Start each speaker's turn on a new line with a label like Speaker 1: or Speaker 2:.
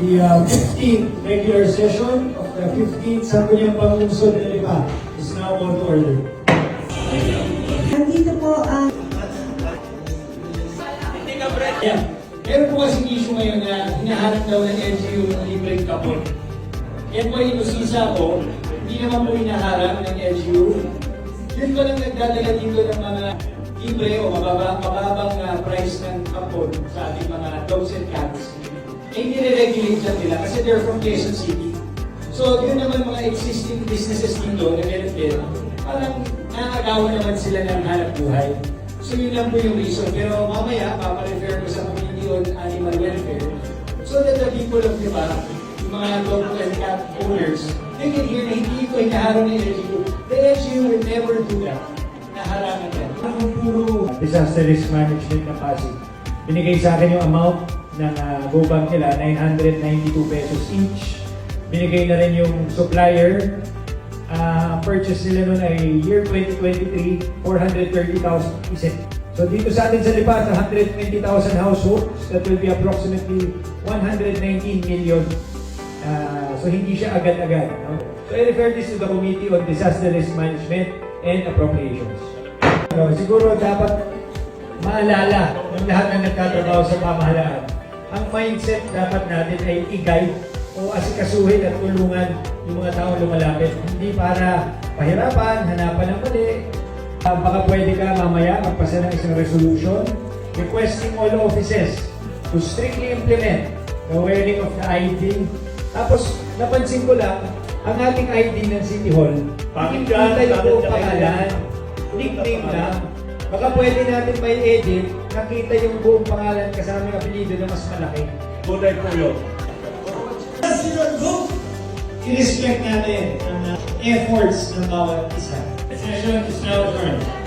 Speaker 1: The uh, 15th regular session of the 15th Sangguniang Pangungsod ng Lipa is now on order.
Speaker 2: Nandito po ang
Speaker 1: Yeah. Meron po kasing issue ngayon na hinahanap daw ng LGU ng libreng kapon. Yan po yung inusisa ko, hindi naman po hinaharap ng LGU. Yun ko lang nagdadala dito ng mga libre o mababa, mababang uh, price ng kapon sa ating mga dogs and cats. Eh, nire-regulate lang nila kasi they're from Quezon City. So, yun naman mga existing businesses dito na meron din, parang naagawan naman sila ng hanap buhay. So, yun lang po yung reason. Pero mamaya, paparefer ko sa Committee on Animal Welfare so that the people of Lipa, yung mga dog and cat owners, they can hear na hindi ito hinaharap ng LGU. The LGU will never do that. Naharangan yan. Ang puro disaster risk management ng Pasig. Binigay sa akin yung amount ng uh, go bank nila, 992 pesos each. Binigay na rin yung supplier. Ang purchase nila noon ay year 2023, 430,000 isip. So dito sa atin sa Lipa, sa 120,000 households, that will be approximately 119 million. Ah, so hindi siya agad-agad. No? So I refer this to the Committee on Disaster Risk Management and Appropriations. No, siguro dapat maalala ng lahat ng nagtatrabaho sa pamahalaan. Ang mindset dapat natin ay i-guide o asikasuhin at tulungan yung mga tao lumalapit. Hindi para pahirapan, hanapan ng mali. Ah, baka pwede ka mamaya magpasa ng isang resolution requesting all offices to strictly implement the wearing of the ID. Tapos, napansin ko lang, ang ating ID ng City Hall, po
Speaker 3: yan?
Speaker 1: pangalan. Nickname lang. Baka pwede natin may edit, nakita yung buong pangalan kasama yung apelido na mas malaki.
Speaker 3: Tunay po yun.
Speaker 1: President Go! I-respect natin ang uh, efforts ng bawat isa. The session is now adjourned.